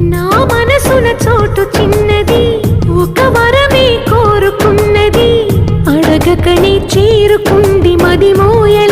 నా మనసున చోటు చిన్నది ఒక వరమే కోరుకున్నది. అడగకని చేరుకుంది మదిమోయ